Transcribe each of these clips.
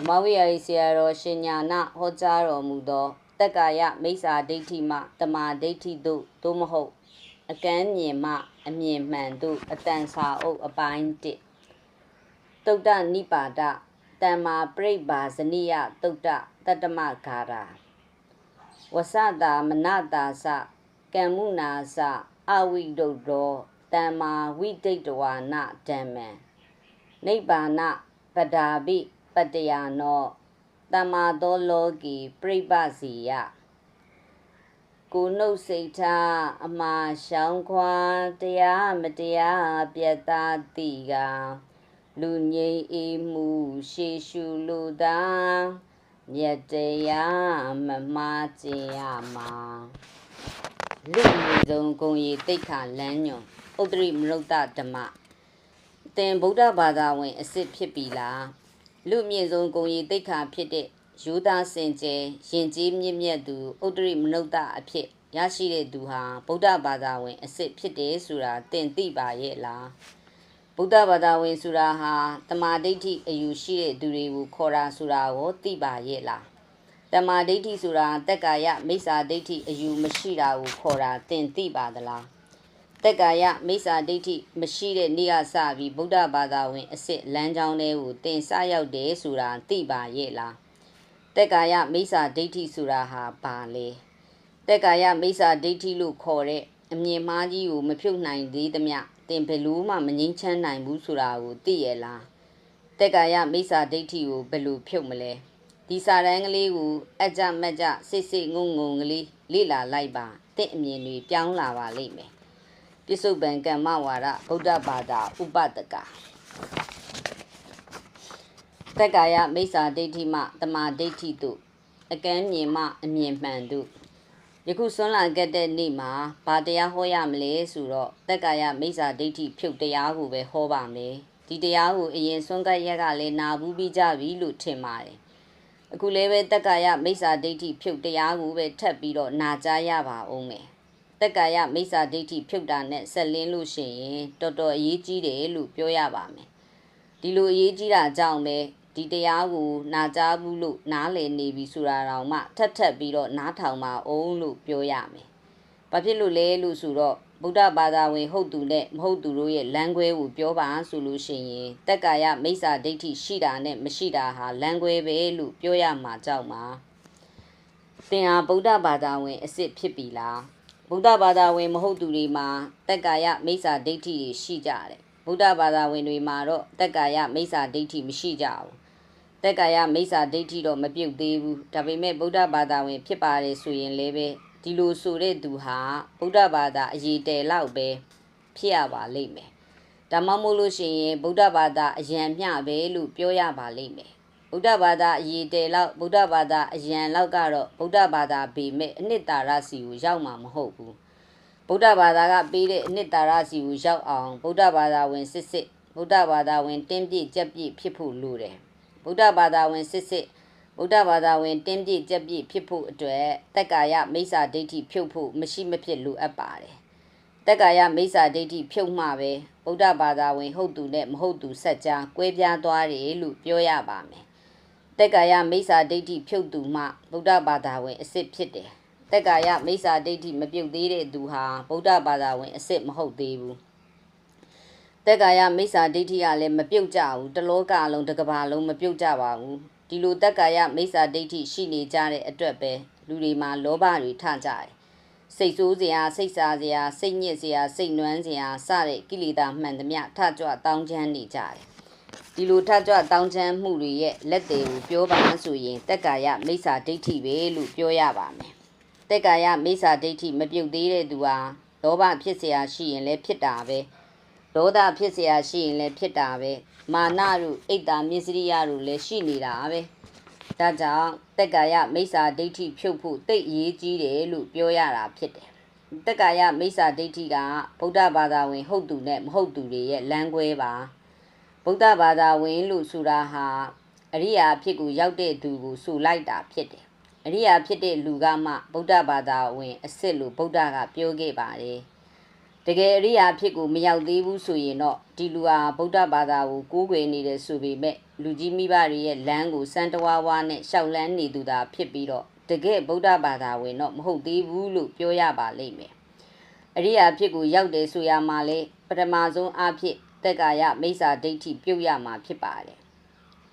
ဓမ္မဝိဟာရီဆရာတော်ရှင်ညာနာဟောကြားတော်မူသောတက္ကာယမိစ္ဆာဒိဋ္ဌိမှတမာဒိဋ္ဌိသို့သို့မဟုတ် အကန်းမြင်မှအမြင်မှန်သို့အတန်စာအုပ်အပိုင်း1တုတ်တနိပါဒတမ္မာပရိပါဇနိယတုတ်တတတ္တမဂါရာဝဆတာမနတာစကမ္မုနာစအဝိဒုတ်တော်တမ္မာဝိဒိတ္တဝါနဓမ္မံနိဗ္ဗာနပဒါဘိပ တ္တယာနောတမ္မာသောလောကီပြိပစီယကိုနှုတ်စိတ်ထားအမှားရှောင်းခွာတရားမတရားပြတ်သားတိကလူငိမ့်အေးမှုရှေရှုလူသာမြတ်တရားမမကျင်ရမှာလူမျိုးစုံဂုံရီတိတ်ခါလမ်းညွန်ဥတ္တရိမရုဒ္ဒဓမ္မသင်ဗုဒ္ဓဘာသာဝင်အစ်စ်ဖြစ်ပြီလား လူမြင့်ဆုံးဂုံရီတိတ်ခါဖြစ်တဲ့ယူသားစင်ကြယ်ယဉ်ကျေးမြင့်မြတ်သူဥတ္တရိမနုဿအဖြစ်ရရှိတဲ့သူဟာဗုဒ္ဓဘာသာဝင်အစ်စ်ဖြစ်တယ်ဆိုတာသင်သိပါရဲ့လားဗုဒ္ဓဘာသာဝင်ဆိုတာဟာတမာဒိဋ္ဌိအယူရှိတဲ့သူတွေကိုခေါ်တာဆိုတာကိုသိပါရဲ့လားတမာဒိဋ္ဌိဆိုတာတက်ကာယမိစ္ဆာဒိဋ္ဌိအယူမရှိတာကိုခေါ်တာသင်သိပါသလား တက်ကာယမိစ္ဆာဒိဋ္ဌိမရှိတဲ့နေ့ကစပြီးဗုဒ္ဓဘာသာဝင်အစ်စ်လမ်းကြောင်းတွေကိုသင်စရောက်တယ်ဆိုတာသိပါရဲ့လားတက်ကာယမိစ္ဆာဒိဋ္ဌိဆိုတာဟာဘာလဲတက်ကာယမိစ္ဆာဒိဋ္ဌိလို့ခေါ်တဲ့အမြင်မှားကြီးကိုမဖြုတ်နိုင်သေးသမျှသင်ဘယ်လို့မှမငြိမ်းချမ်းနိုင်ဘူးဆိုတာကိုသိရလားတက်ကာယမိစ္ဆာဒိဋ္ဌိကိုဘယ်လိုဖြုတ်မလဲဒီစာတန်းကလေးကိုအကြမကြစစ်စစ်ငုံငုံကလေးလေ့လာလိုက်ပါတင့်အမြင်တွေပြောင်းလာပါလိမ့်မယ် ပြစ္ဆုတ်ပံကမ္မဝါဒဗုဒ္ဓဘာသာဥပဒကတက်ကာယမိစ္ဆာဒိဋ္ဌိမှတမာဒိဋ္ဌိတို့အကန်းမြင်မှအမြင်မှန်တို့ယခုဆွမ်းလာခဲ့တဲ့နေ့မှာဘာတရားဟောရမလဲဆိုတော့တက်ကာယမိစ္ဆာဒိဋ္ဌိဖြုတ်တရားကိုပဲဟောပါမယ်ဒီတရားကိုအရင်ဆွမ်းကရက်ကလည်းနာဘူးပြီးကြပြီလို့ထင်ပါတယ်အခုလည်းပဲတက်ကာယမိစ္ဆာဒိဋ္ဌိဖြုတ်တရားကိုပဲထပ်ပြီးတော့နာကြားရပါအောင်မယ် တက်ကာယမိစ္ဆာဒိဋ္ဌိဖြုတ်တာနဲ့ဆက်လင်းလို့ရှိရင်တော်တော်အရေးကြီးတယ်လို့ပြောရပါမယ်ဒီလိုအရေးကြီးတာကြောင့်ပဲဒီတရားကိုနာကြားဘူးလို့နားလည်နေပြီဆိုတာတောင်မှထပ်ထပ်ပြီးတော့နားထောင်ပါအောင်လို့ပြောရမယ်။ဘာဖြစ်လို့လဲလို့ဆိုတော့ဗုဒ္ဓဘာသာဝင်ဟုတ်သူနဲ့မဟုတ်သူတို့ရဲ့လမ်းခွဲကိုပြောပါဆိုလို့ရှိရင်တက်ကာယမိစ္ဆာဒိဋ္ဌိရှိတာနဲ့မရှိတာဟာလမ်းခွဲပဲလို့ပြောရမှာကြောက်မှာ။သင်ဟာဗုဒ္ဓဘာသာဝင်အစ်စ်ဖြစ်ပြီလား။ ဗုဒ္ဓဘာသာဝင် မဟုတ်သူတွေမှာတက်ကာယမိစ္ဆာဒိဋ္ဌိတွေရှိကြတယ်။ဗုဒ္ဓဘာသာဝင်တွေမှာတော့တက်ကာယမိစ္ဆာဒိဋ္ဌိမရှိကြဘူးတက်ကာယမိစ္ဆာဒိဋ္ဌိတော့မပြုတ်သေးဘူးဒါပေမဲ့ဗုဒ္ဓဘာသာဝင် ဖြစ်ပါတယ်ဆိုရင်လည်းပဲဒီလိုဆိုတဲ့သူဟာဗုဒ္ဓဘာသာအရေးတဲလောက်ပဲဖြစ်ရပါလိမ့်မယ်ဒါမှမဟုတ်လို့ရှိရင်ဗုဒ္ဓဘာသာအယံမျှပဲလို့ပြောရပါလိမ့်မယ် ဗုဒ္ဓဘာသာအရေးတဲလောက်ဗုဒ္ဓဘာသာအယံလောက်ကတော့ဗုဒ္ဓဘာသာပေမဲ့အနှစ်သာရစီကိုရောက်မှာမဟုတ်ဘူးဗုဒ္ဓဘာသာကပေးတဲ့အနှစ်သာရစီကိုရောက်အောင်ဗုဒ္ဓဘာသာဝင်စစ်စစ်ဗုဒ္ဓဘာသာဝင်တင်းပြည့်ကြက်ပြည့်ဖြစ်ဖို့လိုတယ်ဗုဒ္ဓဘာသာဝင်စစ်စစ်ဗုဒ္ဓဘာသာဝင်တင်းပြည့်ကြက်ပြည့်ဖြစ်ဖို့အတွက်တက်ကာယမိစ္ဆာဒိဋ္ဌိဖြုတ်ဖို့မရှိမဖြစ်လိုအပ်ပါတယ်တက်ကာယမိစ္ဆာဒိဋ္ဌိဖြုတ်မှပဲဗုဒ္ဓဘာသာဝင် ဟုတ်သူနဲ့မဟုတ်သူဆက်ကြားကွဲပြားသွားတယ်လို့ပြောရပါမယ် တက်ကာယမိစ္ဆာဒိဋ္ဌိဖြုတ်သူမှဗုဒ္ဓဘာသာဝင်အစ်စ်ဖြစ်တယ်တက်ကာယမိစ္ဆာဒိဋ္ဌိမပြုတ်သေးတဲ့သူဟာဗုဒ္ဓဘာသာဝင်အစ်စ်မဟုတ်သေးဘူးတက်ကာယမိစ္ဆာဒိဋ္ဌိကလည်းမပြုတ်ကြဘူးတလောကလုံးတစ်ကဘာလုံးမပြုတ်ကြပါဘူးဒီလိုတက်ကာယမိစ္ဆာဒိဋ္ဌိရှိနေကြတဲ့အတွက်ပဲလူတွေမှာလောဘတွေထကြတယ်စိတ်ဆိုးစရာစိတ်စားစရာစိတ်ညစ်စရာစိတ်နွမ်းစရာစတဲ့ကိလေသာမှန်သမျှထကြွတောင်းချမ်းနေကြတယ် ဒီလိုထကြွတောင်းချမ်းမှုတွေရဲ့လက်တွေကိုပြောပါဆိုရင်တက်ကာယမိစ္ဆာဒိဋ္ဌိပဲလို့ပြောရပါမယ်တက်ကာယမိစ္ဆာဒိဋ္ဌိမပြုတ်သေးတဲ့သူဟာလောဘဖြစ်เสียရှိရင်လည်းဖြစ်တာပဲဒေါသဖြစ်เสียရှိရင်လည်းဖြစ်တာပဲမာနတို့အိတ်တာမစ္စရိယတို့လည်းရှိနေတာပဲဒါကြောင့်တက်ကာယမိစ္ဆာဒိဋ္ဌိဖြုတ်ဖို့တိတ်အရေးကြီးတယ်လို့ပြောရတာဖြစ်တယ်တက်ကာယမိစ္ဆာဒိဋ္ဌိကဗုဒ္ဓဘာသာဝင် ဟုတ်သူနဲ့မဟုတ်သူတွေရဲ့လမ်းခွဲပါ ဗုဒ္ဓဘာသာဝင်လို့ဆိုတာဟာအရိယာဖြစ်ကိုရောက်တဲ့သူကိုဆိုလိုက်တာဖြစ်တယ်အရိယာဖြစ်တဲ့လူကမှဗုဒ္ဓဘာသာဝင်အစ်စ်လို့ဗုဒ္ဓကပြောခဲ့ပါတယ်ဗတကယ်အရိယာအဖြစ်ကိုမရောက်သေးဘူးဆိုရင်တော့ဒီလူဟာဗုဒ္ဓဘာသာကိုကိုးကွယ်နေတယ်ဆိုပေမဲ့လူကြီးမိဘတွေရဲ့လမ်းကိုစံတဝါးဝါနဲ့ရှောက်လန်းနေသူသာဖြစ်ပြီးတော့တကယ်ဗုဒ္ဓဘာသာဝင်တော့မဟုတ်သေးဘူးလို့ပြောရပါလိမ့်မယ်အရိယာအဖြစ်ကိုရောက်တယ်ဆိုရမှာလေပထမဆုံးအဖြစ် တက်ကာယမိစ္ဆာဒိဋ္ဌိပြုတ်ရမှာဖြစ်ပါတယ်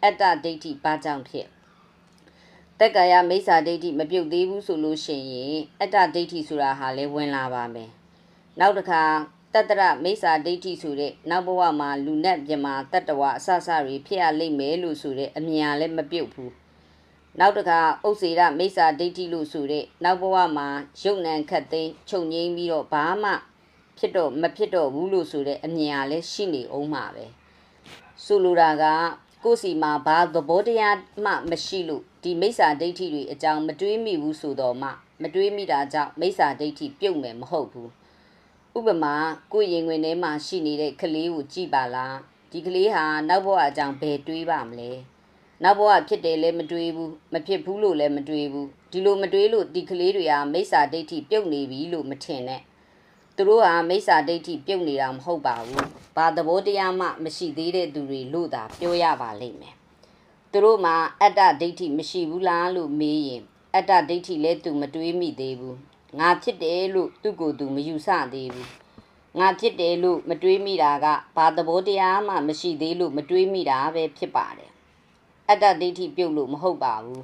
အတ္တဒိဋ္ဌိဘာကြောင့်ဖြစ်တက်ကာယမိစ္ဆာဒိဋ္ဌိမပြုတ်သေးဘူးဆိုလို့ရှိရင်အတ္တဒိဋ္ဌိဆိုတာဟာလည်းဝင်လာပါမယ်နောက်တစ်ခါတတ္တရမိစ္ဆာဒိဋ္ဌိဆိုတဲ့နောက်ဘဝမှာလူနဲ့မြမာတတ္တဝအဆဆတွေဖြစ်ရလိမ့်မယ်လို့ဆိုတဲ့အမြင်ကလည်းမပြုတ်ဘူးနောက်တစ်ခါဥစ္စေရမိစ္ဆာဒိဋ္ဌိလို့ဆိုတဲ့နောက်ဘဝမှာရုပ်နံခတ်သိမ်းချုပ်ငိမ့်ပြီးတော့ဘာမှ ဖြစ်တော့မဖြစ်တော့ဘူးလို့ဆိုတဲ့အမြင်ကလည်းရှိနေအောင်မှာပဲဆိုလိုတာကကိုယ်စီမှာဘာသဘောတရားမှမရှိလို့ဒီမိစ္ဆာဒိဋ္ဌိတွေအကြောင်းမတွေးမိဘူးဆိုတော့မှမတွေးမိတာကြောင့်မိစ္ဆာဒိဋ္ဌိပြုတ်မယ်မဟုတ်ဘူးဥပမာကိုယ်ရင်ဝင်ထဲမှာရှိနေတဲ့ကလေးကိုကြည့်ပါလားဒီကလေးဟာနောက်ဘဝအကြောင်းဘယ်တွေးပါမလဲနောက်ဘဝဖြစ်တယ်လည်းမတွေးဘူးမဖြစ်ဘူးလို့လည်းမတွေးဘူးဒီလိုမတွေးလို့ဒီကလေးတွေဟာမိစ္ဆာဒိဋ္ဌိပြုတ်နေပြီလို့မထင်နဲ့ သူတို့ဟာမိစ္ဆာဒိဋ္ဌိပြုတ်နေတာမဟုတ်ပါဘူးဘာသဘောတရားမှမရှိသေးတဲ့သူတွေလို့သာပြောရပါလိမ့်မယ်သူတို့မှာအတ္တဒိဋ္ဌိမရှိဘူးလားလို့မေးရင်အတ္တဒိဋ္ဌိလည်းသူမတွေးမိသေးဘူးငါဖြစ်တယ်လို့သူ့ကိုယ်သူမယူဆသေးဘူးငါဖြစ်တယ်လို့မတွေးမိတာကဘာသဘောတရားမှမရှိသေးလို့မတွေးမိတာပဲဖြစ်ပါတယ်အတ္တဒိဋ္ဌိပြုတ်လို့မဟုတ်ပါဘူး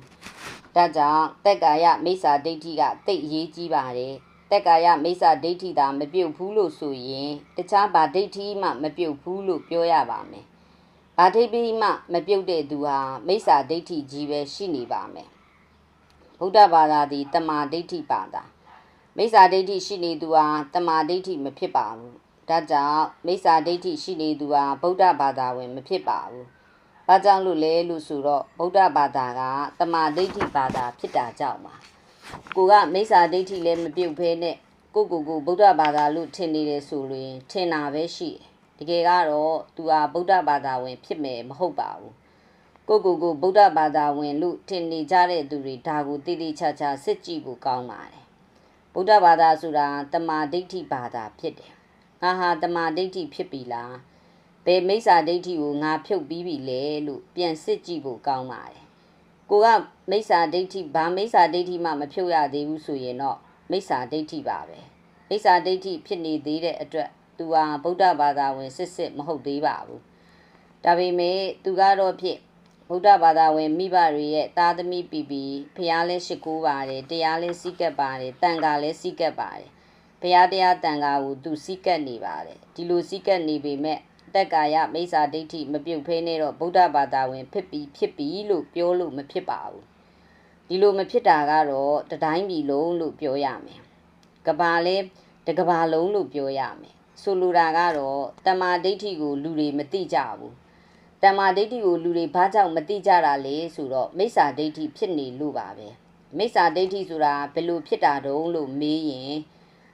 ဒါကြောင့်တက်ကာယမိစ္ဆာဒိဋ္ဌိကတိတ်အရေးကြီးပါတယ် တက်ကာယမိစ္ဆာဒိဋ္ဌိသာမပြုတ်ဘူးလို့ဆိုရင်တခြားဘာဒိဋ္ဌိမှမပြုတ်ဘူးလို့ပြောရပါမယ်ဘာဒိဋ္ဌိမှမပြုတ်တဲ့သူဟာမိစ္ဆာဒိဋ္ဌိကြီးပဲရှိနေပါမယ်ဗုဒ္ဓဘာသာသည်တမာဒိဋ္ဌိပါတာမိစ္ဆာဒိဋ္ဌိရှိနေသူဟာတမာဒိဋ္ဌိမဖြစ်ပါဘူးဒါကြောင့်မိစ္ဆာဒိဋ္ဌိရှိနေသူဟာဗုဒ္ဓဘာသာဝင်မဖြစ်ပါဘူး။ဘာကြောင့်လို့လဲလို့ဆိုတော့ဗုဒ္ဓဘာသာကတမာဒိဋ္ဌိဘာသာဖြစ်တာကြောင့်ပါ။ ကိုကမိစ္ဆာဒိဋ္ဌိလည်းမပြုတ်ဖဲနဲ့ကိုကိုကိုဗုဒ္ဓဘာသာလို့ထင်နေတယ်ဆိုရင်ထင်တာပဲရှိတယ်။တကယ်ကတော့သူဟာဗုဒ္ဓဘာသာဝင် ဖြစ်မယ်မဟုတ်ပါဘူး။ကိုကိုကိုဗုဒ္ဓဘာသာဝင်လို့ထင်နေကြတဲ့သူတွေဒါကိုတိတိကျကျစစ်ကြည့်ဖို့ကောင်းပါတယ်။ဗုဒ္ဓဘာသာဆိုတာတမာဒိဋ္ဌိဘာသာဖြစ်တယ်။ငါဟာတမာဒိဋ္ဌိဖြစ်ပြီလား။ဘယ်မိစ္ဆာဒိဋ္ဌိကိုငါဖြုတ်ပြီးပြီလဲလို့ပြန်စစ်ကြည့်ဖို့ကောင်းပါတယ် ကိုကမိစ္ဆာဒိဋ္ဌိဘာမိစ္ဆာဒိဋ္ဌိမှမဖြုတ်ရသေးဘူးဆိုရင်တော့မိစ္ဆာဒိဋ္ဌိပါပဲမိစ္ဆာဒိဋ္ဌိဖြစ်နေသေးတဲ့အတွက်သူဟာဗုဒ္ဓဘာသာဝင်စစ်စစ်မဟုတ်သေးပါဘူးဒါပေမဲ့သူကတော့ဖြစ်ဗုဒ္ဓဘာသာဝင်မိဘတွေရဲ့သားသမီးပြီးပြီးဖះလဲရှိခိုးပါတယ်တရားလဲစီးကပ်ပါတယ်တန်ခါလဲစီးကပ်ပါတယ်ဘုရားတရားတန်ခါကိုသူစီးကပ်နေပါတယ်ဒီလိုစီးကပ်နေပေမဲ့ တက်ကာယမိစ္ဆာဒိဋ္ဌိမပြုတ်ဖဲနဲ့တော့ဗုဒ္ဓဘာသာဝင် ဖြစ်ပြီးဖြစ်ပြီးလို့ပြောလို့မဖြစ်ပါဘူးဒီလိုမဖြစ်တာကတော့တတိုင်းပြည်လုံးလို့ပြောရမယ်ကဘာလဲတကဘာလုံးလို့ပြောရမယ်ဆိုလိုတာကတော့တမာဒိဋ္ဌိကိုလူတွေမသိကြဘူးတမာဒိဋ္ဌိကိုလူတွေဘာကြောင့်မသိကြတာလဲဆိုတော့မိစ္ဆာဒိဋ္ဌိဖြစ်နေလို့ပါပဲမိစ္ဆာဒိဋ္ဌိဆိုတာဘယ်လိုဖြစ်တာတုံးလို့မေးရင်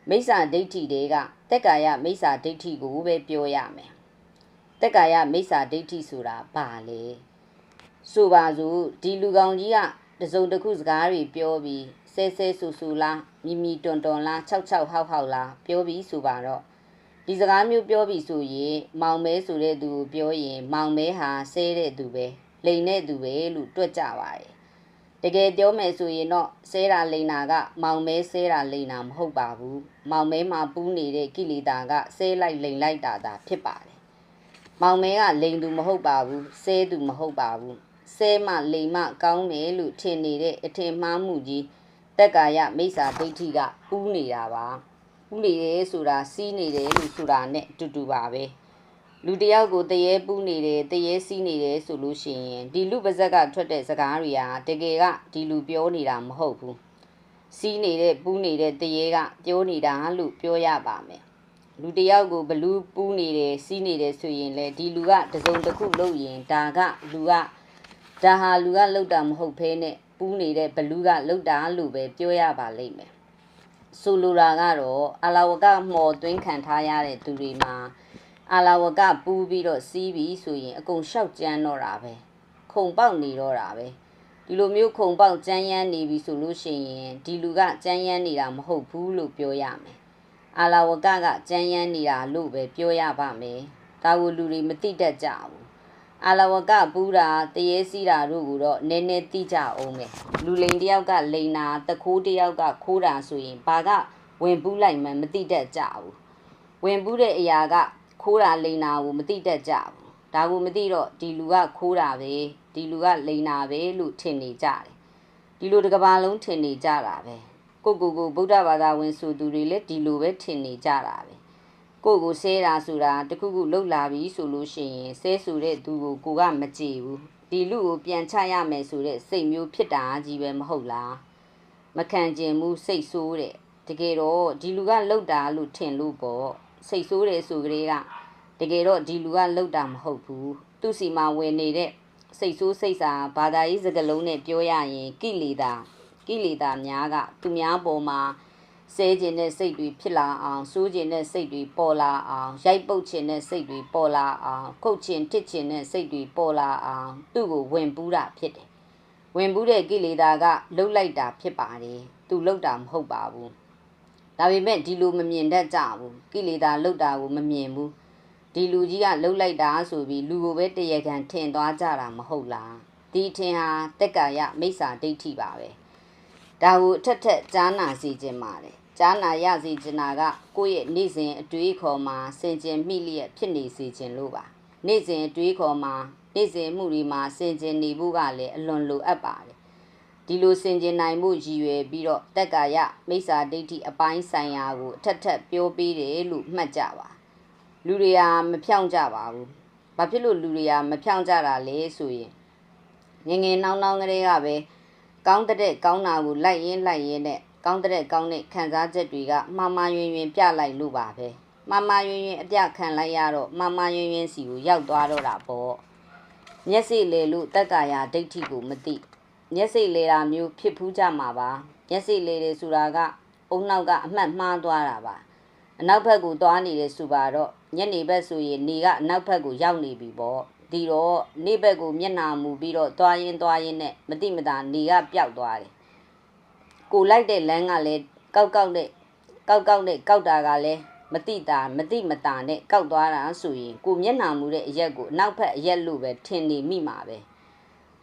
မိစ္ဆာဒိဋ္ဌိတွေကတက်ကာယမိစ္ဆာဒိဋ္ဌိကိုပဲပြောရမယ် တက်ကာယမိစ္ဆာဒိဋ္ဌိဆိုတာဘာလဲဆိုပါစို့ဒီလူကောင်ကြီးကတစုံတစ်ခုစကားတွေပြောပြီးဆဲဆဲဆူဆူလားမြီမြီတွန်တွန်လား၆၆ဟောက်ဟောက်လားပြောပြီးဆိုပါတော့ဒီစကားမျိုးပြောပြီးဆိုရင်မောင်မဲဆိုတဲ့သူကိုပြောရင် မောင်မဲဟာဆဲတဲ့သူပဲလိန်တဲ့သူပဲလို့တွက်ကြပါတယ်တကယ်ပြောမယ်ဆိုရင်တော့ဆဲတာလိန်တာက မောင်မဲဆဲတာလိန်တာမဟုတ်ပါဘူးမောင်မဲမှာပူးနေတဲ့ကိလေသာကဆဲလိုက်လိန်လိုက်တာသာဖြစ်ပါတယ် မောင်မဲကလိန်သူမဟုတ်ပါဘူးဆဲသူမဟုတ်ပါဘူးဆဲမှလိန်မှကောင်းတယ်လို့ထင်နေတဲ့အထင်မှားမှုကြီးတက်ကာယမိစ္ဆာဒိဋ္ဌိကဥနေတာပါဥနေတယ်ဆိုတာစီးနေတယ်လို့ဆိုတာနဲ့အတူတူပါပဲလူတယောက်ကိုတရေပူးနေတယ်တရေစီးနေတယ်ဆိုလို့ရှိရင်ဒီလူပါဇက်ကထွက်တဲ့စကားတွေဟာတကယ်ကဒီလူပြောနေတာမဟုတ်ဘူးစီးနေတဲ့ပူးနေတဲ့တရေကပြောနေတာလို့ပြောရပါမယ် လူတယောက်ကိုဘလူးပူးနေတယ်စီးနေတယ်ဆိုရင်လေဒီလူကတစုံတစ်ခုလုပ်ရင်ဒါကလူကဒါဟာလူကလှုပ်တာမဟုတ်ဖဲနဲ့ပူးနေတဲ့ဘလူးကလှုပ်တာလို့ပဲပြောရပါလိမ့်မယ်ဆိုလိုတာကတော့အလာဝကမော်သွင်းခံထားရတဲ့သူတွေမှာအလာဝကပူးပြီးတော့စီးပြီးဆိုရင်အကုန်လျှောက်ကြမ်းတော့တာပဲခုံပေါက်နေတော့တာပဲဒီလိုမျိုးခုံပေါက်ကြမ်းရမ်းနေပြီဆိုလို့ရှိရင်ဒီလူကကြမ်းရမ်းနေတာမဟုတ်ဘူးလို့ပြောရမယ် အာလာဝကကကြမ်းရမ်းနေတာလို့ပဲပြောရပါမယ်ဒါကိုလူတွေမသိတတ်ကြဘူးအာလဝကပူးတာတရေစီးတာတို့ကိုတော့နည်းနည်းသိကြအောင်မယ်လူလိန်တယောက်ကလိန်တာတခိုးတယောက်ကခိုးတာဆိုရင်ဘာကဝင်ပူးလိုက်မှမသိတတ်ကြဘူးဝင်ပူးတဲ့အရာကခိုးတာလိန်တာကိုမသိတတ်ကြဘူးဒါကိုမသိတော့ဒီလူကခိုးတာပဲဒီလူကလိန်တာပဲလို့ထင်နေကြတယ်ဒီလိုတစ်ကဘာလုံးထင်နေကြတာပဲ ကိုကိုကိုဗုဒ္ဓဘာသာဝင်ဆိုသူတွေလည်းဒီလိုပဲထင်နေကြတာပဲကိုကိုဆဲတာဆိုတာတခုခုလှုပ်လာပြီဆိုလို့ရှိရင်ဆဲဆိုတဲ့သူကိုကိုကမကြည့်ဘူးဒီလူကိုပြန်ချရမယ်ဆိုတဲ့စိတ်မျိုးဖြစ်တာကြီးပဲမဟုတ်လားမခံကျင်မှုစိတ်ဆိုးတဲ့တကယ်တော့ဒီလူကလှုပ်တာလို့ထင်လို့ပေါ့စိတ်ဆိုးတယ်ဆိုကြတဲ့ကတကယ်တော့ဒီလူကလှုပ်တာမဟုတ်ဘူးသူ့စီမှာဝင်နေတဲ့စိတ်ဆိုးစိတ်စာဘာသာရေးစကားလုံးနဲ့ပြောရရင်ကိလေသာ ကိလေသာများကသူများပေါ်မှာဆဲခြင်းတဲ့စိတ်တွေဖြစ်လာအောင်စိုးခြင်းတဲ့စိတ်တွေပေါ်လာအောင်ရိုက်ပုတ်ခြင်းတဲ့စိတ်တွေပေါ်လာအောင်ခုတ်ခြင်းတစ်ခြင်းတဲ့စိတ်တွေပေါ်လာအောင်သူ့ကိုဝင်ပူးတာဖြစ်တယ်ဝင်ပူးတဲ့ကိလေသာကလှုပ်လိုက်တာဖြစ်ပါတယ်သူလှုပ်တာမဟုတ်ပါဘူးဒါပေမဲ့ဒီလိုမမြင်တတ်ကြဘူးကိလေသာလှုပ်တာကိုမမြင်ဘူးဒီလူကြီးကလှုပ်လိုက်တာဆိုပြီးလူကိုပဲတရခံထင်သွားကြတာမဟုတ်လားဒီထင်ဟာတက်ကာယမိစ္ဆာဒိဋ္ဌိပါပဲ ဒါကိုအထက်ထက်ကြားနာစီခြင်းပါတယ်ကြားနာရစီချင်တာကကိုယ့်ရဲ့နေ့စဉ်အတွေးခေါ်မှာစင်ကြင်မိလျက်ဖြစ်နေစေခြင်းလို့ပါနေ့စဉ်အတွေးခေါ်မှာနေ့စဉ်မှုတွေမှာစင်ကြင်နေဖို့ကလည်းအလွန်လိုအပ်ပါတယ်ဒီလိုစင်ကြင်နိုင်မှုရည်ရွယ်ပြီးတော့တက်ကာယမိစ္ဆာဒိဋ္ဌိအပိုင်းဆိုင်ရာကိုအထက်ထက်ပြောပေးတယ်လို့မှတ်ကြပါလူတွေဟာမဖြောင့်ကြပါဘူးဘာဖြစ်လို့လူတွေဟာမဖြောင့်ကြတာလဲဆိုရင်ငငယ်နှောင်းနှောင်းကလေးကပဲ ကောင်းတဲ့ကောင်းတာကိုလိုက်ရင်းလိုက်ရင်းနဲ့ကောင်းတဲ့ကောင်းတဲ့ခံစားချက်တွေကမှားမှားယွင်ယွင်ပြလိုက်လို့ပါပဲမှားမှားယွင်ယွင်အပြခံလိုက်ရတော့မှားမှားယွင်ယွင်စီကိုရောက်သွားတော့တာပေါ့မျက်စိလေလို့တက်ကာယဒိဋ္ဌိကိုမသိမျက်စိလေတာမျိုးဖြစ်ဖူးကြမှာပါမျက်စိလေတယ်ဆိုတာကအုံနောက်ကအမှတ်မှားသွားတာပါအနောက်ဘက်ကိုသွားနေတယ်ဆိုပါတော့ညနေဘက်ဆိုရင်နေကအနောက်ဘက်ကိုရောက်နေပြီပေါ့ ဒီတော့နေဘက်ကိုမျက်နာမူပြီးတော့သွားရင်သွားရင်နဲ့မတိမတာနေကပျောက်သွားတယ်ကိုလိုက်တဲ့လမ်းကလည်းကောက်ကောက်တဲ့ကောက်ကောက်တဲ့ကောက်တာကလည်းမတိတာမတိမတာနဲ့ကောက်သွားတာဆိုရင်ကိုမျက်နှာမူတဲ့အရက်ကိုနောက်ဖက်အရက်လို့ပဲထင်နေမိမှာပဲ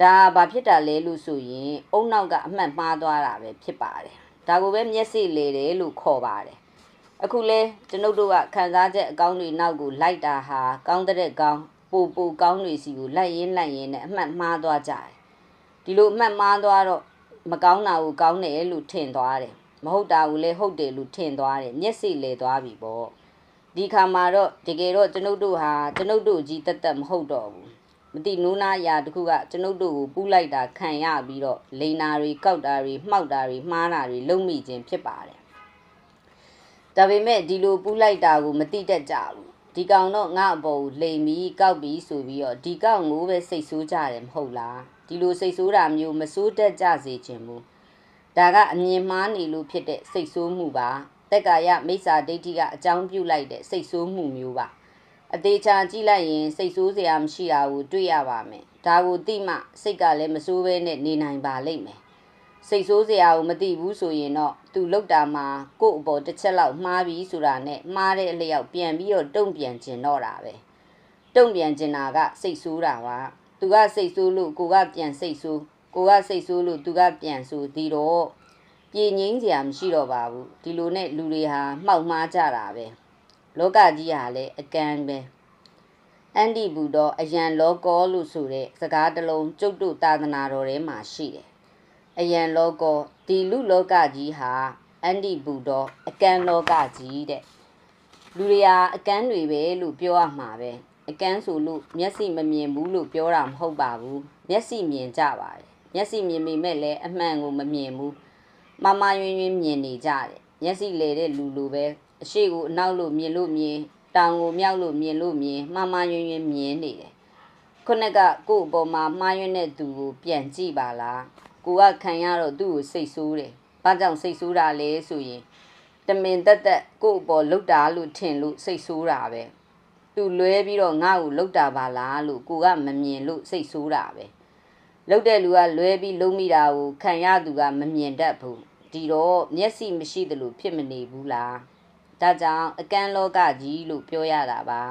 ဒါဘာဖြစ်တာလဲလို့ဆိုရင်အုံနောက်ကအမှတ်မှားသွားတာပဲဖြစ်ပါတယ်ဒါကိုပဲမျက်စိလေတယ်လို့ခေါ်ပါတယ်အခုလဲကျွန်ုပ်တို့ကခံစားချက်အကောင်းတွေနောက်ကိုလိုက်တာဟာကောင်းတဲ့ကောင်း ပူပူကောင်းတွေစီကိုလိုက်ရင်းလိုက်ရင်းနဲ့အမှတ်မှားသွားကြတယ်ဒီလိုအမှတ်မှားသွားတော့မကောင်းတာကိုကောင်းတယ်လို့ထင်သွားတယ်မဟုတ်တာကိုလည်းဟုတ်တယ်လို့ထင်သွားတယ်မျက်စိလေသွားပြီပေါ့ဒီခါမှာတော့တကယ်တော့ကျွန်ုပ်တို့ဟာကျွန်ုပ်တို့ကြီးတက်တက်မဟုတ်တော့ဘူးမတိနိုးနာရာတခုကကျွန်ုပ်တို့ကိုပူးလိုက်တာခံရပြီးတော့လိန်နာတွေကောက်တာတွေမှောက်တာတွေမှားတာတွေလုံမိခြင်းဖြစ်ပါတယ်ဒါပေမဲ့ဒီလိုပူးလိုက်တာကိုမတိတတ်ကြဘူး ဒီကောင်တော့ငါအပေါ်ကိုလိန်ပြီးကောက်ပြီးဆိုပြီးတော့ဒီကောင်ကိုပဲစိတ်ဆိုးကြတယ်မဟုတ်လားဒီလိုစိတ်ဆိုးတာမျိုးမဆိုးတတ်ကြစေခြင်းဘူးဒါကအမြင်မှားနေလို့ဖြစ်တဲ့စိတ်ဆိုးမှုပါတက်ကာယမိစ္ဆာဒိဋ္ဌိကအကြောင်းပြုလိုက်တဲ့စိတ်ဆိုးမှုမျိုးပါအသေးချာကြည့်လိုက်ရင်စိတ်ဆိုးစရာမရှိတာကိုတွေ့ရပါမယ်ဒါကိုသိမှစိတ်ကလည်းမဆိုးဘဲနဲ့နေနိုင်ပါလိမ့်မယ် စိတ်ဆိုးစရာကိုမသိဘူးဆိုရင်တော့သူလောက်တာမှာကို့အပေါ်တစ်ချက်လောက်မှားပြီဆိုတာနဲ့မှားတဲ့အလျောက်ပြန်ပြီးတော့တုံ့ပြန်ကျင်တော့တာပဲတုံ့ပြန်ကျင်တာကစိတ်ဆိုးတာပါသူကစိတ်ဆိုးလို့ကိုကပြန်စိတ်ဆိုးကိုကစိတ်ဆိုးလို့သူကပြန်ဆိုးဒီတော့ပြေငိမ့်စရာမရှိတော့ပါဘူးဒီလိုနဲ့လူတွေဟာမှောက်မှားကြတာပဲလောကကြီးဟာလည်းအကန့်ပဲအန်ဒီဘူတော့အယံလောကောလို့ဆိုတဲ့စကားတစ်လုံးကျုပ်တို့သာသနာတော်ထဲမှာရှိတယ် အယံလောကောဒီလူလောကကြီးဟာအန်ဒီဘူတော့အကန့်လောကကြီးတဲ့လူတွေဟာအကန့်တွေပဲလို့ပြောရမှာပဲအကန်းဆိုလို့မျက်စိမမြင်ဘူးလို့ပြောတာမဟုတ်ပါဘူးမျက်စိမြင်ကြပါတယ်မျက်စိမြင်ပေမဲ့လည်းအမှန်ကိုမမြင်ဘူးမမယွင်းယွင်းမြင်နေကြတယ်မျက်စိလေတဲ့လူလိုပဲအရှိကိုအနောက်လို့မြင်လို့မြင်တောင်ကိုမြောက်လို့မြင်လို့မြင်မမယွင်းယွင်းမြင်နေတယ်ခုနကကို့အပေါ်မှာမှားယွင်းတဲ့သူကိုပြန်ကြည့်ပါလား ကိုကခံရတော့သူ့ကိုစိတ်ဆိုးတယ်ဘာကြောင့်စိတ်ဆိုးတာလဲဆိုရင်တမင်တက်တက်ကို့အပေါ်လှုပ်တာလို့ထင်လို့စိတ်ဆိုးတာပဲသူလွဲပြီးတော့ငါ့ကိုလှုပ်တာပါလားလို့ကိုကမမြင်လို့စိတ်ဆိုးတာပဲလှုပ်တဲ့လူကလွဲပြီးလုံးမိတာကိုခံရသူကမမြင်တတ်ဘူးဒီတော့မျက်စိမရှိသလိုဖြစ်မနေဘူးလားဒါကြောင့်အကန့်လောကကြီးလို့ပြောရတာပါ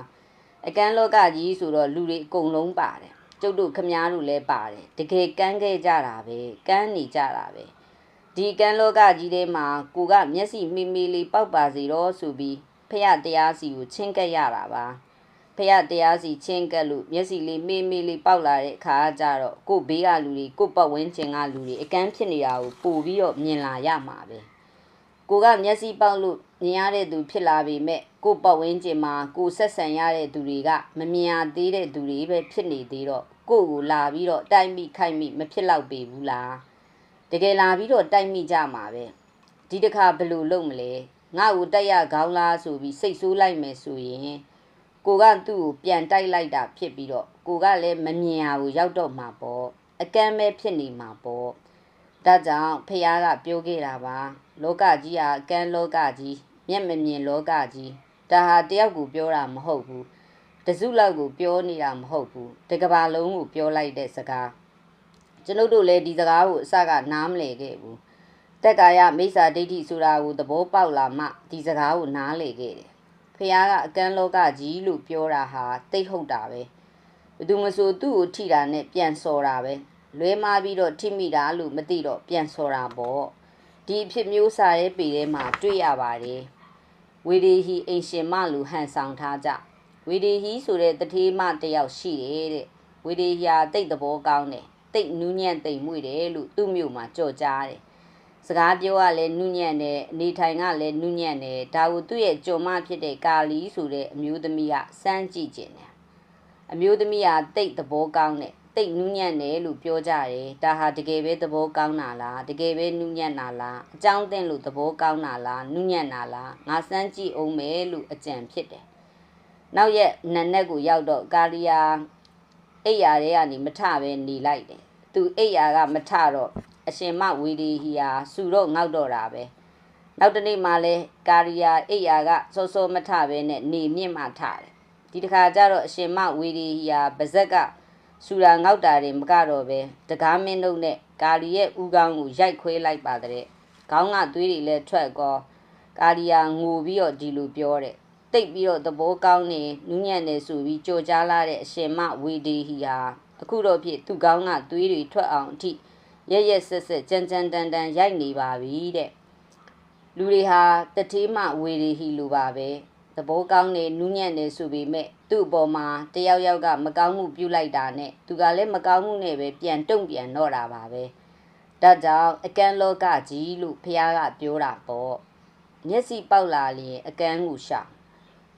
အကန့်လောကကြီးဆိုတော့လူတွေအကုန်လုံးပါတယ် ကျုပ်တို့ခမားတို့လည်းပါတယ်တကယ်ကန်းခဲ့ကြတာပဲကန်းနေကြတာပဲဒီကန်းလောကကြီးထဲမှာကိုကမျက်စိမိမိလေးပေါက်ပါစီတော့ဆိုပြီးဖရတရားစီကိုချင်းကပ်ရတာပါဖရတရားစီချင်းကပ်လို့မျက်စိလေးမေးမေးလေးပေါက်လာတဲ့အခါကျတော့ကို့ဘေးကလူတွေကို့ပတ်ဝန်းကျင်ကလူတွေအကန်းဖြစ်နေတာကိုပို့ပြီးတော့မြင်လာရမှာပဲကိုကမျက်စိပေါက်လို့မြင်ရတဲ့သူဖြစ်လာပေမဲ့ ကို့ပတ်ဝန်းကျင်မှာကိုဆက်ဆံရတဲ့သူတွေကမမြင်ရသေးတဲ့သူတွေပဲဖြစ်နေသေးတော့ကိုကိုလာပြီးတော့တိုက်မိခိုက်မိမဖြစ်တော့ပေဘူးလားတကယ်လာပြီးတော့တိုက်မိကြမှာပဲဒီတစ်ခါဘယ်လိုလုပ်မလဲငါ့ကိုတိုက်ရခေါင်းလားဆိုပြီးစိတ်ဆိုးလိုက်မယ်ဆိုရင်ကိုကသူ့ကိုပြန်တိုက်လိုက်တာဖြစ်ပြီးတော့ကိုကလည်းမမြင်ရဘူးရောက်တော့မှာပေါ့အကမ်းပဲဖြစ်နေမှာပေါ့ဒါကြောင့်ဖះကပြောခဲ့တာပါလောကကြီးဟာအကမ်းလောကကြီးမျက်မမြင်လောကကြီး ဒါဟာတယောက်ကိုပြောတာမဟုတ်ဘူးတစုလောက်ကိုပြောနေတာမဟုတ်ဘူးတကဘာလုံးကိုပြောလိုက်တဲ့စကားကျွန်ုပ်တို့လည်းဒီစကားကိုအစကနားမလည်ခဲ့ဘူးတက်ကာယမိစ္ဆာဒိဋ္ဌိဆိုတာကိုသဘောပေါက်လာမှဒီစကားကိုနားလည်ခဲ့တယ်ဖះကအကန်းလောကကြီးလို့ပြောတာဟာတိတ်ဟုတ်တာပဲဘယ်သူမဆိုသူ့ကိုထိတာနဲ့ပြန်စော်တာပဲလွဲမားပြီးတော့ထိမိတာလို့မသိတော့ပြန်စော်တာပေါ့ဒီအဖြစ်မျိုးစားတဲ့ပေထဲမှာတွေ့ရပါတယ် ဝေဒီဟီအိမ်ရှင်မလူဟန်ဆောင်ထားကြဝေဒီဟီဆိုတဲ့တထေးမတယောက်ရှိတယ်တဲ့ဝေဒီဟီဟာတိတ်သဘောကောင်းတယ်တိတ်နူးညံ့တိမ်မွေ့တယ်လို့သူ့မျိုးမှာကြော်ကြားတယ်စကားပြောကလည်းနုညံ့တယ်အနေထိုင်ကလည်းနုညံ့တယ်ဒါကိုသူ့ရဲ့ကြုံမဖြစ်တဲ့ကာလီဆိုတဲ့အမျိုးသမီးကစမ်းကြည့်ကျင်တယ်အမျိုးသမီးကတိတ်သဘောကောင်းတယ် တိတ်နူးညံ့တယ်လို့ပြောကြတယ်ဒါဟာတကယ်ပဲသဘောကောင်းတာလားတကယ်ပဲနူးညံ့တာလားအကြောင်းတင်လို့သဘောကောင်းတာလားနူးညံ့တာလားငါစမ်းကြည့်အောင်မယ်လို့အကြံဖြစ်တယ်နောက်ရက်နန်းနက်ကိုရောက်တော့ကာလီယာအိယာတွေကနေမထပဲနေလိုက်တယ်သူအိယာကမထတော့အရှင်မဝီဒီဟီယာစူတော့ငေါက်တော့တာပဲနောက်တနေ့မှလဲကာရီယာအိယာကစောစောမထပဲနဲ့နေမြင့်မှထတယ်ဒီတခါကျတော့အရှင်မဝီဒီဟီယာပါဇက်က စူရာငေါက်တာတွေမကတော့ပဲတကားမင်းတို့နဲ့ကာရီရဲ့ဥကောင်းကိုရိုက်ခွဲလိုက်ပါတဲ့ခေါင်းကသွေးတွေလည်းထွက်ကောကာရီယာငိုပြီးတော့ဒီလိုပြောတဲ့တိတ်ပြီးတော့သဘောကောင်းနေနူးညံ့နေဆိုပြီးကြော်ကြားလာတဲ့အရှင်မဝီဒီဟီယာအခုတော့ဖြစ်သူကောင်းကသွေးတွေထွက်အောင်အထိရက်ရက်ဆက်ဆက်ကြမ်းကြမ်းတန်တန်ရိုက်နေပါပြီတဲ့လူတွေဟာတတိမဝေရီဟီလိုပါပဲသဘောကောင်းနေနူးညံ့နေဆိုပေမဲ့ သူ့အပေါ်မှာတယောက်ယောက်ကမကောင်းမှုပြုလိုက်တာနဲ့သူကလည်းမကောင်းမှုနဲ့ပဲပြန်တုံ့ပြန်တော့တာပါပဲဒါကြောင့်အကန်းလောကကြီးလို့ဖះကပြောတာပေါ့မျက်စိပေါက်လာရင်အကန်းကိုရှောင်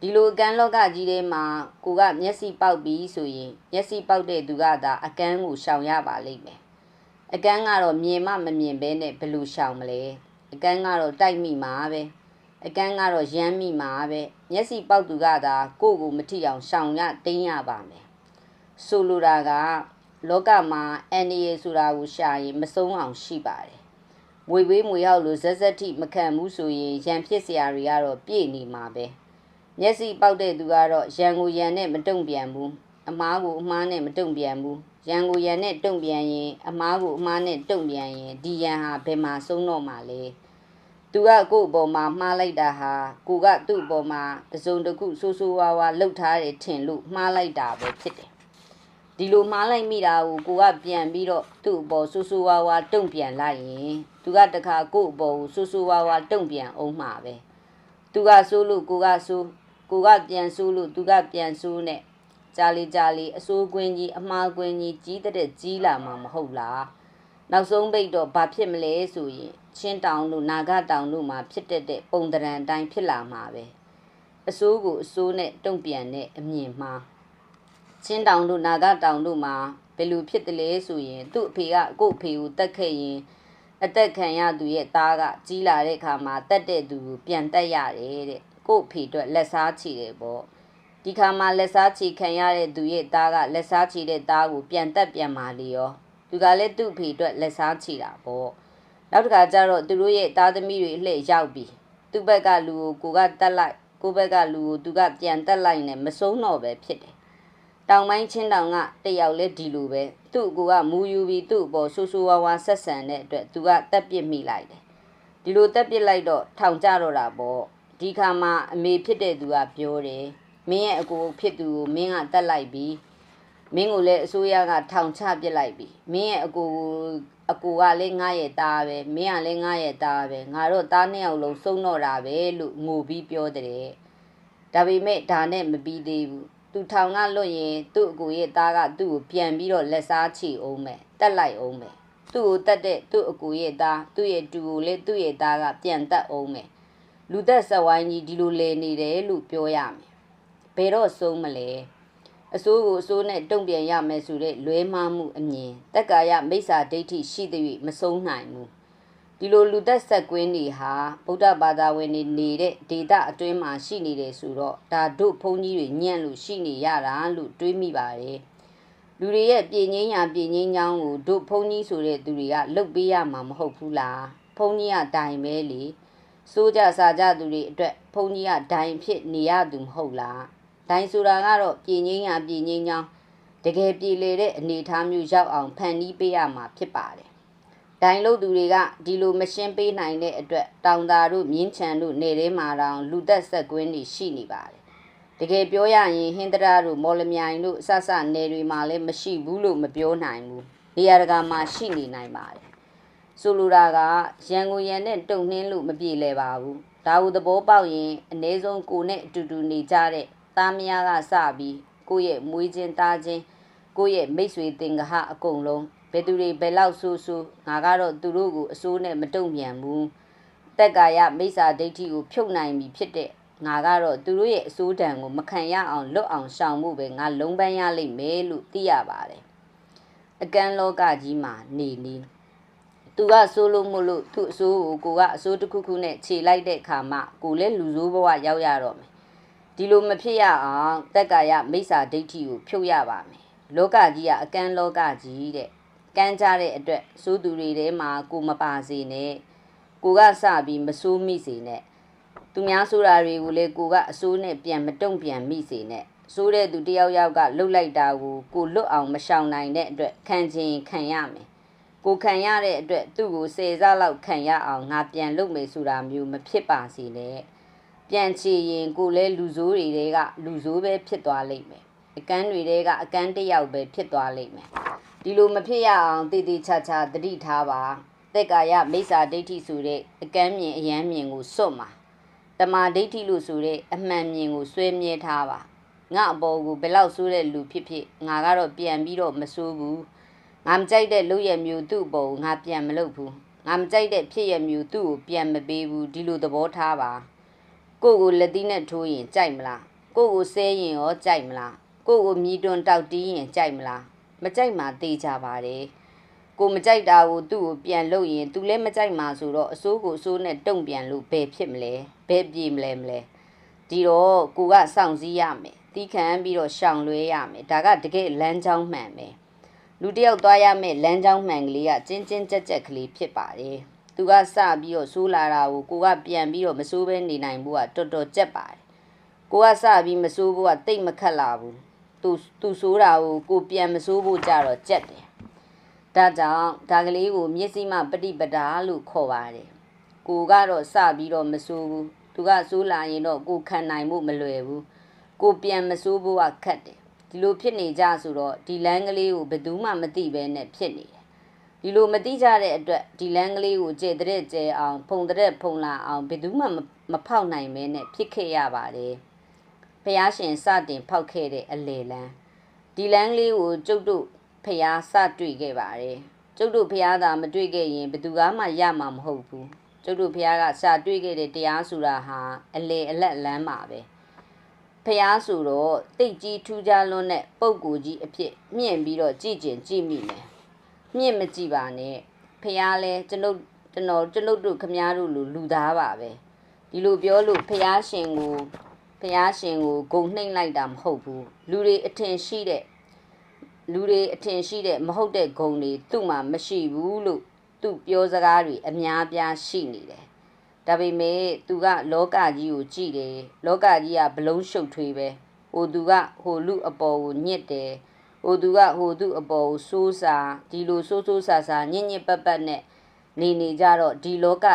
ဒီလိုအကန်းလောကကြီးထဲမှာကိုကမျက်စိပေါက်ပြီးဆိုရင်မျက်စိပေါက်တဲ့သူကသာအကန်းကိုရှောင်ရပါလိမ့်မယ်အကန်းကတော့မြင်မှမမြင်ဘဲနဲ့ဘယ်လိုရှောင်မလဲအကန်းကတော့တိုက်မိမှာပဲ အကန်းကတော့ရမ်းမိမှာပဲမျက်စိပေါက်သူကသာကိုယ့်ကိုမထိအောင်ရှောင်ရတင်းရပါမယ်ဆိုလိုတာကလောကမှာအန်ဒီယေဆိုတာကိုရှာရင်မဆုံးအောင်ရှိပါတယ်မွေဝေးမွေရောက်လို့ဇက်ဇက်ထိမခံဘူးဆိုရင်ရန်ဖြစ်စရာတွေကတော့ပြည့်နေမှာပဲမျက်စိပေါက်တဲ့သူကတော့ရန်ကိုရန်နဲ့မတုံ့ပြန်ဘူးအမားကိုအမားနဲ့မတုံ့ပြန်ဘူးရန်ကိုရန်နဲ့တုံ့ပြန်ရင်အမားကိုအမားနဲ့တုံ့ပြန်ရင်ဒီရန်ဟာဘယ်မှာဆုံးတော့မှာလဲ သူကကို့အပေါ်မှာမှားလိုက်တာဟာကိုကသူ့အပေါ်မှာတစုံတစ်ခုဆိုးဆိုးဝါးဝါလှုပ်ထားတယ်ထင်လို့မှားလိုက်တာပဲဖြစ်တယ်ဒီလိုမှားလိုက်မိတာကိုကိုကပြန်ပြီးတော့သူ့အပေါ်ဆိုးဆိုးဝါးဝါတုံ့ပြန်လိုက်ရင်သူကတခါကို့အပေါ်ကိုဆိုးဆိုးဝါးဝါတုံ့ပြန်အောင်မှာပဲသူကဆိုးလို့ကိုကဆိုးကိုကပြန်ဆိုးလို့သူကပြန်ဆိုးနဲ့ကြာလီကြာလီအစိုးကွင်းကြီးအမှားကွင်းကြီးကြီးတဲ့ကြီးလာမှာမဟုတ်လားနောက်ဆုံးပိတ်တော့ဘာဖြစ်မလဲဆိုရင် ချင်းတောင်တို့နာဂတောင်တို့မှာဖြစ်တတ်တဲ့ပုံတရံတိုင်းဖြစ်လာမှာပဲအစိုးကိုအစိုးနဲ့တုံ့ပြန်တဲ့အမြင်မှာချင်းတောင်တို့နာဂတောင်တို့မှာဘယ်လိုဖြစ်တယ်လဲဆိုရင် သူ့အဖေကကို့အဖေကိုတတ်ခဲ့ရင်အသက်ခံရသူရဲ့သားကကြီးလာတဲ့အခါမှာတတ်တဲ့သူကိုပြန်တက်ရတယ်တဲ့ကို့အဖေအတွက်လက်စားချီတယ်ပေါ့ဒီခါမှာလက်စားချီခံရတဲ့သူရဲ့သားကလက်စားချီတဲ့သားကိုပြန်တက်ပြန်มาလေရောသူကလည်းသူ့ဖေအတွက်လက်စားချီတာပေါ့ နောက်တစ်ခါကျတော့သူတို့ရဲ့သားသမီးတွေလှည့်ရောက်ပြီသူ့ဘက်ကလူကိုကိုကတက်လိုက်ကိုဘက်ကလူကိုသူကပြန်တက်လိုက်နဲ့မဆုံးတော့ပဲဖြစ်တယ်တောင်ပိုင်းချင်းတောင်ကတယောက်လဲဒီလိုပဲသူ့ကိုကမူယူပြီးသူ့အပေါ်ဆူဆူဝါဝါဆက်ဆံတဲ့အတွက်သူကတက်ပစ်မိလိုက်တယ်ဒီလိုတက်ပစ်လိုက်တော့ထောင်ကြတော့တာပေါ့ဒီခါမှာအမေဖြစ်တဲ့သူကပြောတယ်မင်းရဲ့အကိုဖြစ်သူကိုမင်းကတတ်လိုက်ပြီမင်းကိုလည်းအစိုးရကထောင်ချပစ်လိုက်ပြီမင်းရဲ့အကို အကိုကလည်းငါရဲ့သားပဲမင်းကလည်းငါရဲ့သားပဲငါတို့သားနှစ်ယောက်လုံးစုံတော့တာပဲလို့ငိုပြီးပြောတဲ့ဒါပေမဲ့ဒါနဲ့မပြီးသေးဘူးသူထောင်ကလွတ်ရင်သူ့အကိုရဲ့သားကသူ့ကိုပြန်ပြီးတော့လက်စားချီအောင်မယ်တက်လိုက်အောင်မယ်သူ့ကိုတက်တဲ့သူ့အကိုရဲ့သားသူ့ရဲ့တူကိုလည်းသူ့ရဲ့သားကပြန်တက်အောင်မယ်လူသက်ဆက်ဝိုင်းကြီးဒီလိုလဲနေတယ်လို့ပြောရမယ်ဘယ်တော့ဆုံးမလဲ အစိုးကိုအစိုးနဲ့တုံ့ပြန်ရမယ်ဆိုတဲ့လွဲမှားမှုအမြင်တက်ကာယမိစ္ဆာဒိဋ္ဌိရှိသည်၍မဆုံးနိုင်ဘူးဒီလိုလူသက်ဆက်ကွင်းတွေဟာဗုဒ္ဓဘာသာဝင်တွေနေတဲ့ဒေတာအတွင်းမှာရှိနေတယ်ဆိုတော့ဒါတို့ဘုန်းကြီးတွေညံ့လို့ရှိနေရတာလို့တွေးမိပါတယ်လူတွေရဲ့ပြည်ငင်းညာပြည်ငင်းချောင်းကိုတို့ဘုန်းကြီးဆိုတဲ့သူတွေကလုတ်ပေးရမှာမဟုတ်ဘူးလားဘုန်းကြီးကတိုင်ပဲလေစိုးကြစားကြသူတွေအတွက်ဘုန်းကြီးကဒိုင်ဖြစ်နေရသူမဟုတ်လား ဒိုင်ဆိုတာကတော့ပြည်ငင်းရပြည်ငင်းချောင်းတကယ်ပြည်လေတဲ့အနေအထားမျိုးရောက်အောင်ဖန်တီးပေးရမှာဖြစ်ပါတယ်ဒိုင်လို့သူတွေကဒီလိုမရှင်းပေးနိုင်တဲ့အတွက်တောင်သာတို့မြင်းချံတို့နေထဲမှာတောင်လူသက်ဆက်ကွင်းတွေရှိနေပါတယ်တကယ်ပြောရရင်ဟင်္ဒရာတို့မော်လမြိုင်တို့အဆဆနယ်တွေမှာလည်းမရှိဘူးလို့မပြောနိုင်ဘူးနေရာတကာမှာရှိနေနိုင်ပါတယ်ဆိုလိုတာကရန်ကုန်ရန်နဲ့တုံနှင်းလို့မပြေလည်ပါဘူးဒါဟုသဘောပေါက်ရင်အ ਨੇ ဆုံးကိုနဲ့အတူတူနေကြတဲ့ သားမယားကစပြီးကိုယ့်ရဲ့မွေးချင်းသားချင်းကိုယ့်ရဲ့မိတ်ဆွေတင်ကဟအကုန်လုံးဘယ်သူတွေဘယ်လောက်ဆိုးဆိုးငါကတော့သူတို့ကိုအစိုးနဲ့မတုံ့ပြန်ဘူးတက်ကာယမိစ္ဆာဒိဋ္ဌိကိုဖြုတ်နိုင်ပြီဖြစ်တဲ့ငါကတော့သူတို့ရဲ့အစိုးတံကိုမခံရအောင်လွတ်အောင်ရှောင်မှုပဲငါလုံးပန်းရလိမ့်မယ်လို့သိရပါတယ်အကန့်လောကကြီးမှာနေနေသူကဆိုးလို့မို့လို့သူ့အဆိုးကိုကိုကအဆိုးတစ်ခုခုနဲ့ခြေလိုက်တဲ့ခါမှကိုလည်းလူဆိုးဘဝရောက်ရတော့မယ် ဒီလိုမဖြစ်ရအောင်တက်ကာယမိစ္ဆာဒိဋ္ဌိကိုဖြုတ်ရပါမယ်လောကကြီးကအကန့်လောကကြီးတဲ့ကန်းကြတဲ့အတွက်စိုးသူတွေထဲမှာကိုမပါစေနဲ့ကိုကစပြီးမဆိုးမိစေနဲ့သူများဆိုတာတွေကိုလည်းကိုကအဆိုးနဲ့ပြန်မတုံ့ပြန်မိစေနဲ့ဆိုးတဲ့သူတယောက်ယောက်ကလှုပ်လိုက်တာကိုကိုလွတ်အောင်မရှောင်နိုင်တဲ့အတွက်ခံချင်ခံရမယ်ကိုခံရတဲ့အတွက်သူ့ကို၁၀စားလောက်ခံရအောင်ငါပြန်လုပ်မယ်ဆိုတာမျိုးမဖြစ်ပါစေနဲ့ ပြန်ချေရင်ကိုလည်းလူဆိုးတွေတဲကလူဆိုးပဲဖြစ်သွားလိမ့်မယ်အကန်းတွေတဲကအကန်းတစ်ယောက်ပဲဖြစ်သွားလိမ့်မယ်ဒီလိုမဖြစ်ရအောင်တည်တည်ချာချာသတိထားပါတက်ကာယမိစ္ဆာဒိဋ္ဌိဆိုတဲ့အကန်းမြင်အယမ်းမြင်ကိုစွတ်မှာတမာဒိဋ္ဌိလို့ဆိုတဲ့အမှန်မြင်ကိုဆွဲမြဲထားပါငါအပေါ်ကိုဘယ်လောက်ဆိုးတဲ့လူဖြစ်ဖြစ်ငါကတော့ပြန်ပြီးတော့မဆိုးဘူးငါမကြိုက်တဲ့လုပ်ရမျိုးသူ့အပေါ်ကိုငါပြန်မလုပ်ဘူးငါမကြိုက်တဲ့ဖြစ်ရမျိုးသူ့ကိုပြန်မပေးဘူးဒီလိုသဘောထားပါ ကိုယ့်ကိုလက်သီးနဲ့ထိုးရင်ကြိုက်မလားကိုယ့်ကိုဆဲရင်ရောကြိုက်မလားကိုယ့်ကိုမြည်တွန်းတောက်တီးရင်ကြိုက်မလားမကြိုက်မှတေးကြပါတယ်ကိုမကြိုက်တာကိုသူ့ကိုပြန်လုပ်ရင် तू လည်းမကြိုက်မှဆိုတော့အစိုးကိုအစိုးနဲ့တုံ့ပြန်လို့ဘယ်ဖြစ်မလဲဘယ်ပြေမလဲမလဲဒီတော့ကိုကစောင့်စည်းရမယ်တီးခံပြီးတော့ရှောင်လွဲရမယ်ဒါကတကယ်လမ်းကြောင်းမှန်ပဲလူတစ်ယောက်သွားရမယ့်လမ်းကြောင်းမှန်ကလေးကကျင်းကျင်းကြက်ကြက်ကလေးဖြစ်ပါတယ်။ သူကစပြီးတော့ဆိုးလာတာကိုကိုကပြန်ပြီးတော့မဆိုးဘဲနေနိုင်ဘူးကတော်တော်ကြက်ပါတယ်။ကိုကစပြီးမဆိုးဘူးကတိတ်မခတ်လာဘူး။သူသူဆိုးတာကိုကိုပြန်မဆိုးဖို့ကြတော့ကြက်တယ်။ဒါကြောင့်ဒါကလေးကိုမျက်စိမှပฏิပဒါလို့ခေါ်ပါတယ်။ကိုကတော့စပြီးတော့မဆိုးဘူး။သူကဆိုးလာရင်တော့ကိုခံနိုင်မှုမလွယ်ဘူး။ကိုပြန်မဆိုးဖို့ကခက်တယ်။ဒီလိုဖြစ်နေကြဆိုတော့ဒီလမ်းကလေးကိုဘယ်သူမှမသိဘဲနဲ့ဖြစ်နေတယ် ဒီလိုမသိကြတဲ့အတွက်ဒီလမ်းကလေးကိုကျေတဲ့ကျဲအောင်ဖုံတဲ့ဖုံလာအောင်ဘယ်သူမှမမဖောက်နိုင်ဘဲနဲ့ဖြစ်ခဲ့ရပါတယ်ဖះရှင်စတင်ဖောက်ခဲ့တဲ့အလေလန်းဒီလမ်းကလေးကိုကျုပ်တို့ဖះစတွေ့ခဲ့ပါတယ်ကျုပ်တို့ဖះသာမတွေ့ခဲ့ရင်ဘယ်သူကမှရမှာမဟုတ်ဘူးကျုပ်တို့ဖះကစာတွေ့ခဲ့တဲ့တရားဆိုတာဟာအလေအလက်လမ်းပါပဲဖះဆိုတော့တိတ်ကြီးထူးခြားလွန်းတဲ့ပုံကိုယ်ကြီးအဖြစ်မြင့်ပြီးတော့ကြည်ကျင်ကြည့်မိမယ် မြင့်မကြည့်ပါနဲ့ဖះလဲကျွန်ုပ်ကျွန်တော်ကျွန်ုပ်တို့ခမားတို့လူလူသားပါပဲဒီလိုပြောလို့ဖះရှင်ကိုဖះရှင်ကိုဂုံနှိမ့်လိုက်တာမဟုတ်ဘူးလူတွေအထင်ရှိတဲ့လူတွေအထင်ရှိတဲ့မဟုတ်တဲ့ဂုံတွေသူ့မှာမရှိဘူးလို့သူ့ပြောစကားတွေအများပြားရှိနေတယ်ဒါပေမဲ့သူကလောကကြီးကိုကြည့်တယ်လောကကြီးကဘလုံးရှုပ်ထွေးပဲဟိုသူကဟိုလူအပေါ်ကိုညစ်တယ် ဟိုသူကဟိုသူအပေါ်ကိုစိုးစာဒီလိုစိုးစိုးစာစာညစ်ညစ်ပတ်ပတ်နဲ့နေနေကြတော့ဒီလောက